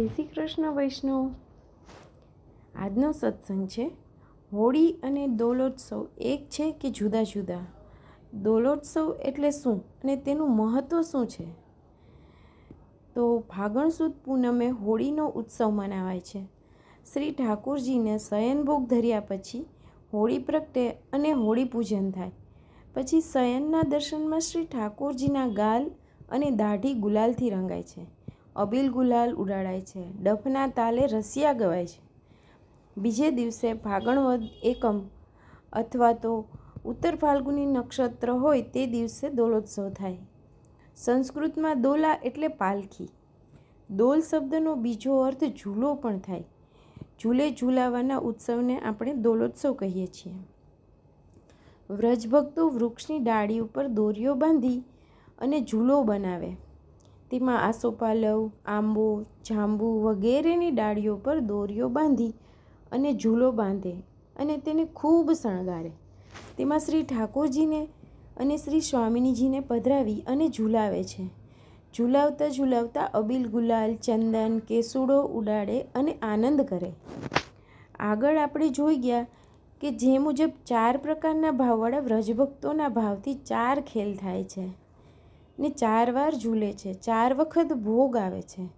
જય શ્રી કૃષ્ણ, વૈષ્ણવ. આજનો સત્સંગ છે, હોળી અને દોલોત્સવ. એક છે કે જુદા જુદા? દોલોત્સવ એટલે શું અને તેનું મહત્ત્વ શું છે? તો ફાગણ સુદ પૂનમે હોળીનો ઉત્સવ મનાવાય છે. શ્રી ઠાકોરજીને શયનભોગ ધર્યા પછી હોળી પ્રગટે અને હોળી પૂજન થાય. પછી શયનના દર્શનમાં શ્રી ઠાકોરજીના ગાલ અને દાઢી ગુલાલથી રંગાય છે. અબીલ ગુલાલ ઉડાડાય છે. ડફના તાલે રસિયા ગવાય છે. બીજે દિવસે ફાગણવદ એકમ અથવા તો ઉત્તર ફાલ્ગુની નક્ષત્ર હોય તે દિવસે દોલોત્સવ થાય. સંસ્કૃતમાં દોલા એટલે પાલખી. દોલ શબ્દનો બીજો અર્થ ઝૂલો પણ થાય. ઝૂલે ઝૂલાવાના ઉત્સવને આપણે દોલોત્સવ કહીએ છીએ. વ્રજભક્તો વૃક્ષની ડાળી ઉપર દોરીઓ બાંધી અને ઝૂલો બનાવે. તેમાં આસોપાલવ આંબો, જાંબુ વગેરેની ડાળીઓ પર દોરીઓ બાંધી અને ઝૂલો બાંધે અને તેને ખૂબ શણગારે. તેમાં શ્રી ઠાકોરજીને અને શ્રી સ્વામિનીજીને પધરાવી અને ઝૂલાવે છે. ઝૂલાવતા ઝૂલાવતા અબીલ ગુલાલ, ચંદન, કેસુડો ઉડાડે અને આનંદ કરે. આગળ આપણે જોઈ ગયા કે જે મુજબ ચાર પ્રકારના ભાવવાળા વ્રજભક્તોના ભાવથી ચાર ખેલ થાય છે. ને ચાર વાર ઝૂલે છે. ચાર વખત ભોગ આવે છે.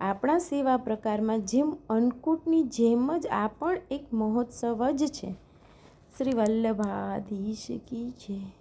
આપણા સેવા પ્રકારમાં જેમ અન્નકૂટની જેમ જ આ પણ એક મહોત્સવ જ છે. શ્રી વલ્લભાધીશ કી છે